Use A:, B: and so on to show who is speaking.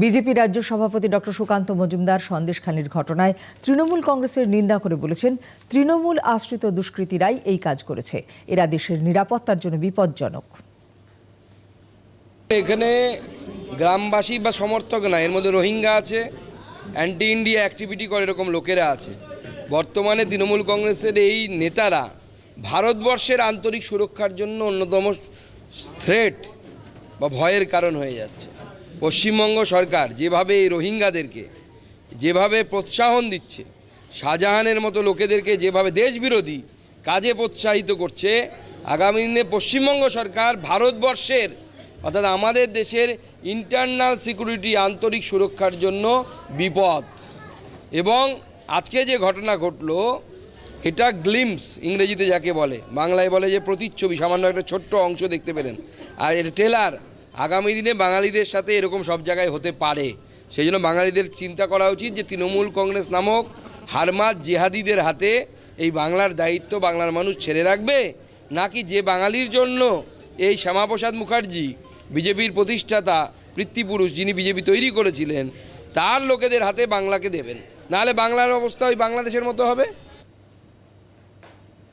A: BJP রাজ্য সভাপতি doctor Sukanta Majumdar সন্দেশখালীর ঘটনায় তৃণমূল কংগ্রেসের নিন্দা করে বলেছেন, তৃণমূল আশ্রিত দুষ্কৃতীরাই এই কাজ করেছে। এরা দেশের নিরাপত্তার জন্য বিপজ্জনক।
B: এখানে গ্রামবাসী বা সমর্থক না, এর মধ্যে রোহিঙ্গা আছে অ্যান্টি ইন্ডিয়া অ্যাক্টিভিটি করে এরকম লোকেরা আছে। বর্তমানে তৃণমূল কংগ্রেসের এই নেতারা ভারতবর্ষের আন্তরিক সুরক্ষার জন্য অন্যতম থ্রেট বা ভয়ের কারণ হয়ে যাচ্ছে। পশ্চিমবঙ্গ সরকার যেভাবে এই রোহিঙ্গাদেরকে, যেভাবে প্রোৎসাহন দিচ্ছে, শাহজাহানের মতো লোকেদেরকে যেভাবে দেশবিরোধী কাজে প্রোৎসাহিত করছে, আগামী দিনে পশ্চিমবঙ্গ সরকার ভারতবর্ষের, অর্থাৎ আমাদের দেশের ইন্টারনাল সিকিউরিটি আন্তরিক সুরক্ষার জন্য বিপদ। এবং আজকে যে ঘটনা ঘটলো, এটা গ্লিমস ইংরেজিতে যাকে বলে, বাংলায় বলে যে প্রতিচ্ছবি, সামান্য একটা ছোট্ট অংশ দেখতে পেলেন। আর এটা টেলার আগামী দিনে বাঙালিদের সাথে এরকম সব জায়গায় হতে পারে। সেই জন্য বাঙালিদের চিন্তা করা উচিত যে তৃণমূল কংগ্রেস নামক হারমাত জেহাদিদের হাতে এই বাংলার দায়িত্ব বাংলার মানুষ ছেড়ে রাখবে? নাকি যে বাঙালির জন্য এই শ্যামাপ্রসাদ মুখার্জি, বিজেপির প্রতিষ্ঠাতা পৃথ্বীপুরুষ যিনি বিজেপি তৈরি করেছিলেন, তার লোকেদের হাতে বাংলাকে দেবেন। নাহলে বাংলার অবস্থা ওই বাংলাদেশের মতো হবে?